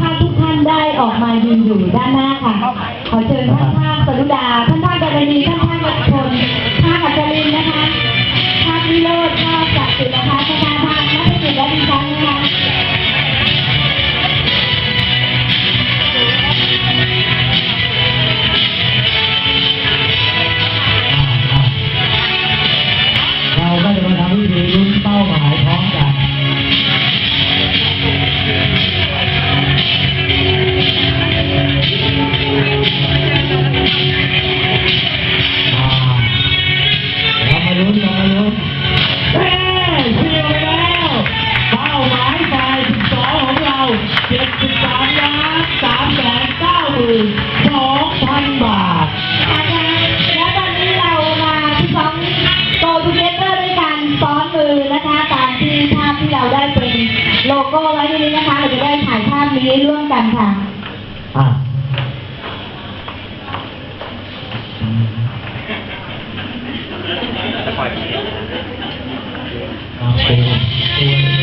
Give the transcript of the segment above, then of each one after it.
ท่านทุกท่านได้ออกมายืนอยู่ด้านหน้าค่ะ ขอเชิญท่านภานสรุดา ท่านภานกรณีท่าน ที่เราได้เป็นโลโก้ไว้ที่นี้นะคะ เราจะได้ถ่ายภาพนี้ร่วมกันค่ะ อะเอาเป็น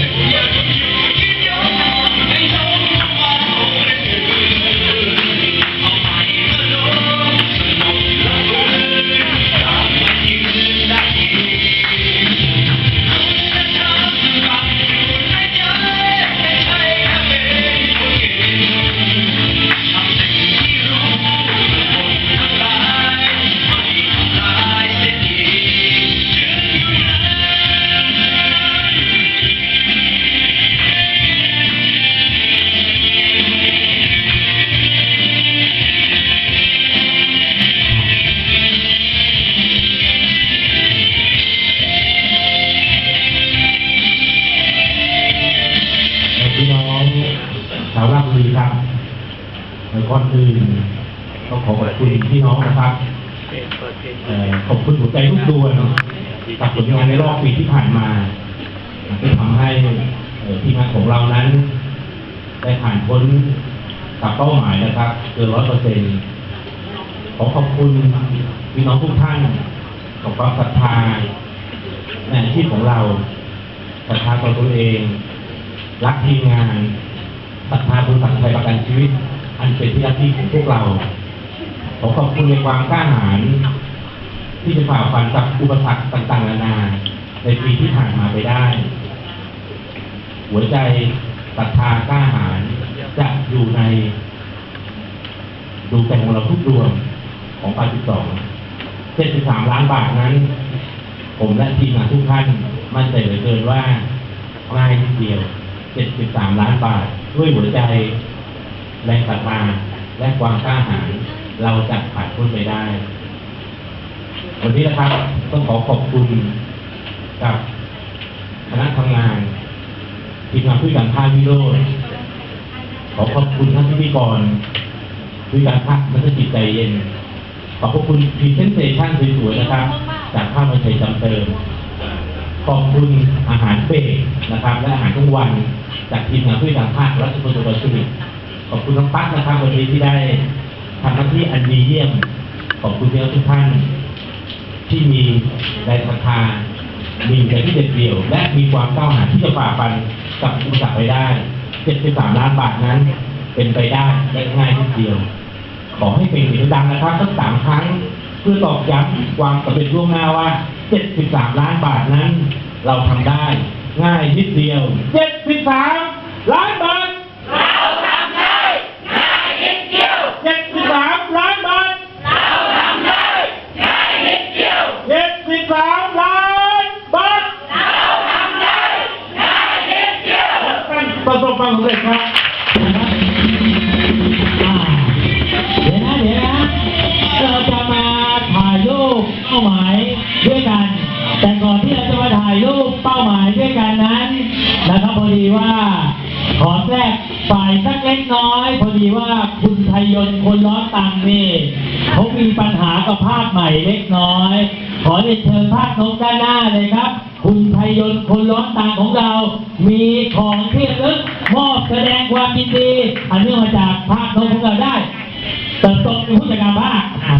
ในก่อนอื่นต้องขอขอบคุณพี่น้องนะครับขอบคุณหัวใจทุกดวงกับผลงานในรอบปีที่ผ่านมาที่ทำให้ทีมงานของเรานั้น ได้ผ่านพ้นกับเป้าหมายนะครับเกินร้อยเปอร์เซ็นต์ขอขอบคุณพี่น้องทุกท่านขอบความศรัทธาในอาชีพของเราศรัทธาต่อตัวเอง รักทีมงานศรัทธาบริษัทไทยประกันชีวิต อันเป็นที่รักที่ของพวกเรา ขอขอบคุณในความกล้าหาญที่จะฝ่าฟันกับอุปสรรคต่างๆนานา ในปีที่ผ่านมาไปได้ หัวใจศรัทธากล้าหาญจะอยู่ในดวงใจของเราทุกดวงของปาจิตสอง73ล้านบาทนั้น ผมและทีมงานทุกท่านมั่นใจเหลือเกินว่าง่ายนิดเดียว73ล้านบาทด้วยหัวใจ แรงศรัทธาและความกล้าหาญเราจะผ่านพ้นไปได้ วันนี้นะครับต้องขอขอบคุณกับคณะทำงานทีมงานผู้การภาควิโรจน์ขอขอบคุณท่านพิธีกรผู้การภาคมันจะจิตใจเย็น ขอบคุณพรีเซนเซชันสวยๆนะครับ จากภาพมันชัยจำเติม ขอบคุณอาหารเบรกนะครับ และอาหารทุกวัน จากทีมงานผู้การภาครัชพลสุรสุริข อบคุณน้องปั๊กนะครับวันนี้ที่ได้ทำหน้าที่อันดีเยี่ยม ขอบคุณพี่องทุกท่าน ที่มีแรงศรัทธามีใจที่เด็ดเดี่ยว และมีความก้าวหาญที่จะฝ่าฟันกับอุปสรรคไปได้73ล้านบาทนั้น เป็นไปได้ได้ง่ายนิดเดียว ขอให้เป็นเสียงดังนะครับสักสามครั้ง เพื่อตอกย้ำความสำเร็จล่วงหน้าว่า73ล้านบาทนั้น เราทำได้ ง่ายนิดเดียว73 ล้านบาท เราทำได้ ง่ายนิดเดียว 73 ล้านบาท เราทำได้ ง่ายนิดเดียว 73 ล้านบาท เราทำได้ ง่ายนิดเดียว ประสบความสำเร็จครับเดี๋ยวนะเดี๋ยวนะเราจะมาถ่ายรูปเป้าหมายด้วยกัน แต่ก่อนที่เราจะมาถ่ายรูปเป้าหมายด้วยกันนั้นนะครับพอดีว่าขอแทรกฝ่ายสักเล็กน้อย พอดีว่าคุณไทยยนต์คนร้อนตังนี่เขามีปัญหากับภาพใหม่เล็กน้อย ขอเรียนเชิญภาพนกด้านหน้าเลยครับ คุณไทยยนต์คนร้อนตังของเรา มีของที่ระลึกมอบแสดงความยินดี อันเนื่องมาจากภาพนกของเราได้เติบโตเป็นผู้จัดการภาคอ่า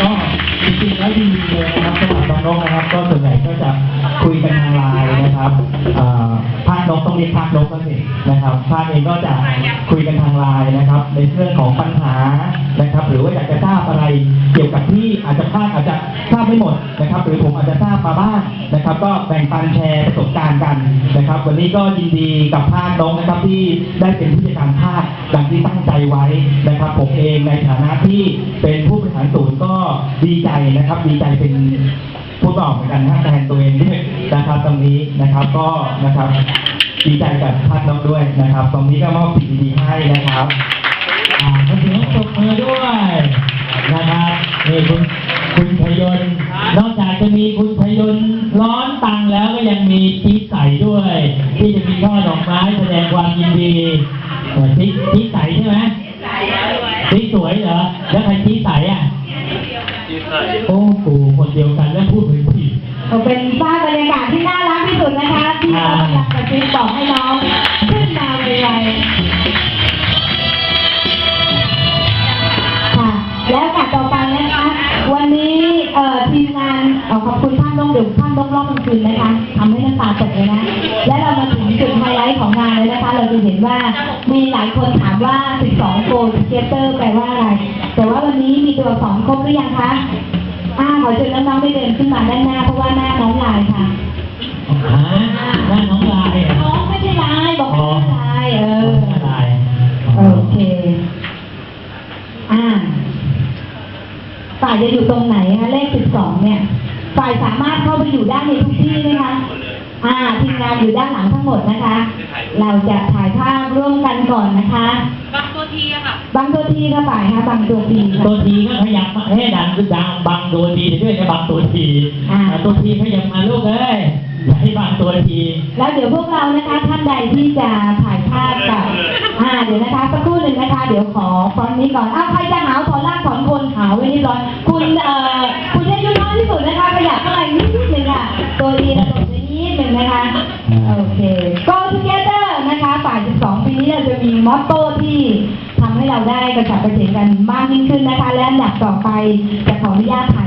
ก็จริงๆแล้วดีเลยนะครับสำหรับน้องๆนะครับ ก็ส่วนใหญ่ก็จะคุยกันทางไลน์นะครับ ต้องเรียกภาคนกแล้วสินะครับภาคเองก็จะคุยกันทางไลน์นะครับ ในเรื่องของปัญหานะครับ หรือว่าอยากจะทราบอะไรเกี่ยวกับที่อาจจะภาคอาจจะทราบไม่หมดนะครับ หรือผมอาจจะทราบมาบ้างนะครับ ก็แบ่งปันแชร์ประสบการณ์กันนะครับ วันนี้ก็ยินดีกับภาคนกนะครับที่ได้เป็นผู้จัดการภาคดังที่ตั้งใจไว้นะครับ ผมเองในฐานะที่เป็นผู้บริหารศูนย์ก็ดีใจนะครับ ดีใจเป็นพูดออกเหมือนกันนะแทนตัวเองด้วยนะครับตรงนี้นะครับก็นะครับ ดีใจกับท่านน้องด้วยนะครับ ตรงนี้ก็มอบสิ่งดีๆให้นะครับอ่าขอเสียงปรบมือด้วยนะครับนี่คุณคุณพยนต์นอกจากจะมีคุณพยนต์ร้อนตังแล้วก็ยังมีจี๊ดใสด้วย ที่จะมีช่อดอกไม้แสดงความยินดีเออจี๊ดจี๊ดใสใช่ไหมจี๊ดสวยเหรอแล้วใครจี๊ดใสอะโอ้กูคนเดียวกันแล้วพูดเหมือนผิดก็เป็นภาพบรรยากาศที่น่ารักที่สุด นะคะที่เขากำลังกระซิบบอกให้น้องขึ้นมาไวๆค่ะ แล้วค่ะต่อไปนะคะ วันนี้เอ่อทีมงานเอ่อขอบคุณท่านต้องเดือดท่านต้องรอบกลางคืนนะคะทำให้น้ำตาตกเลยนะ และเรามาถึงจุดไฮไลท์ของงานเลยนะคะ เราจะเห็นว่ามีหลายคนถามว่า 12โกลเกเตอร์แปลว่าอะไร แต่ว่าวันนี้มีตัวสองครบหรือยังคะอ่าขอเชิญน้องๆได้เดินขึ้นมาด้านหน้าเพราะว่าหน้าน้องลายค่ะ ฮะนั่นน้องลายเหรน้อองไม่ใช่ลายบอกว่าหน้าลายเออน้องลายโอเค อ่าฝ่ายจะอยู่ตรงไหนคะเลขสิบสองเนี่ย ฝ่ายสามารถเข้าไปอยู่ด้านในทุกที่ไหมคะอ่าทีมงานอยู่ด้านหลังทั้งหมดนะคะ เราจะถ่ายภาพร่วมกันก่อนนะคะบางตัวทีอะค่ะบางตัวทีค่ะฝ่ายคะบางตัวทีค่ะตัวทีก็ขยับมาให้ดังคือดังบังตัวทีด้วยนะบังตัวทีอ่าอ่าตัวทีขยับมาลูกเอ้ย อย่าให้บังตัวที แล้วเดี๋ยวพวกเรานะคะท่านใดที่จะถ่ายภาพกับอ่าเดี๋ยวนะคะสักครู่หนึ่งนะคะ เดี๋ยวขอฟอนต์นี้ก่อนอ้าวใครจะหาวถอนรากถอนคนหาวไว้นี่ร้อยคุณเอ่อคุณที่ยุน้อยที่สุดนะคะขยับเข้ามานิดนึงค่ะตัวดีนะตัวนี้นิดนึงนะคะโอเค Go Together นะคะฝ่าย 12 ปีนี้เราจะมีมอตโต้ที่ทำให้เราได้กระฉับกระเฉงกันมากยิ่งขึ้นนะคะ และอันดับต่อไปจะขออนุญาตถ่าย